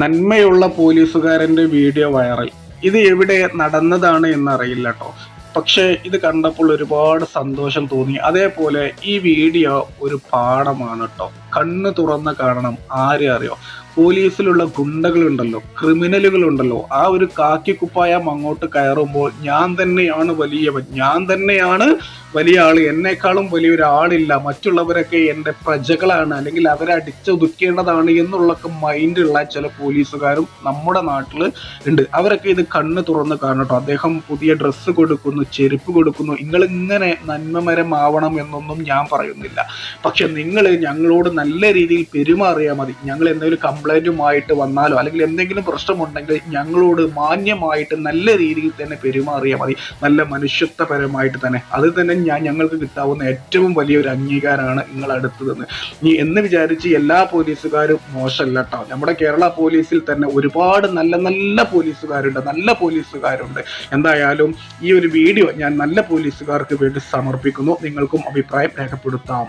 നന്മയുള്ള പോലീസുകാരന്റെ video viral. ഇത് എവിടെ നടന്നതാണ് എന്നറിയില്ല കേട്ടോ പക്ഷേ ഇത് കണ്ടപ്പോൾ ഒരുപാട് സന്തോഷം തോന്നി. അതേപോലെ ഈ വീഡിയോ ഒരു പാഠമാണ് കേട്ടോ കണ്ണ് തുറന്ന് കാണണം ആരെ അറിയോ? പോലീസിലുള്ള ഗുണ്ടകളുണ്ടല്ലോ ക്രിമിനലുകളുണ്ടല്ലോ ആ ഒരു കാക്കിക്കുപ്പായം അങ്ങോട്ട് കയറുമ്പോൾ ഞാൻ തന്നെയാണ് വലിയവൻ ഞാൻ തന്നെയാണ് വലിയ ആൾ എന്നെക്കാളും വലിയൊരാളില്ല മറ്റുള്ളവരൊക്കെ എന്റെ പ്രജകളാണ് അല്ലെങ്കിൽ അവരെ അടിച്ചൊതുക്കേണ്ടതാണ് എന്നുള്ളൊക്കെ മൈൻഡുള്ള ചില പോലീസുകാരും നമ്മുടെ നാട്ടിൽ ഉണ്ട്. അവരൊക്കെ ഇത് കണ്ണ് തുറന്ന് കാണട്ടോ അദ്ദേഹം പുതിയ ഡ്രസ്സ് കൊടുക്കുന്നു ചെരുപ്പ് കൊടുക്കുന്നു. നിങ്ങൾ ഇങ്ങനെ നന്മമരമാവണം എന്നൊന്നും ഞാൻ പറയുന്നില്ല. പക്ഷെ നിങ്ങൾ ഞങ്ങളോട് നല്ല രീതിയിൽ പെരുമാറിയാൽ മതി. ഞങ്ങൾ എന്തെങ്കിലും കംപ്ലൈന്റുമായിട്ട് വന്നാലോ അല്ലെങ്കിൽ എന്തെങ്കിലും പ്രശ്നമുണ്ടെങ്കിൽ ഞങ്ങളോട് മാന്യമായിട്ട് നല്ല രീതിയിൽ തന്നെ പെരുമാറിയാൽ മതി. നല്ല മനുഷ്യത്വപരമായിട്ട് തന്നെ. അത് തന്നെ ഞാൻ ഞങ്ങൾക്ക് കിട്ടാവുന്ന ഏറ്റവും വലിയൊരു അംഗീകാരമാണ് നിങ്ങൾ അടുത്തതെന്ന്. നീ എന്ന് വിചാരിച്ച് എല്ലാ പോലീസുകാരും മോശമല്ല കേട്ടോ നമ്മുടെ കേരള പോലീസിൽ തന്നെ ഒരുപാട് നല്ല നല്ല പോലീസുകാരുണ്ട് നല്ല പോലീസുകാരുണ്ട്. എന്തായാലും ഈ ഒരു വീഡിയോ ഞാൻ നല്ല പോലീസുകാർക്ക് വേണ്ടി സമർപ്പിക്കുന്നു. നിങ്ങൾക്കും അഭിപ്രായം രേഖപ്പെടുത്താം.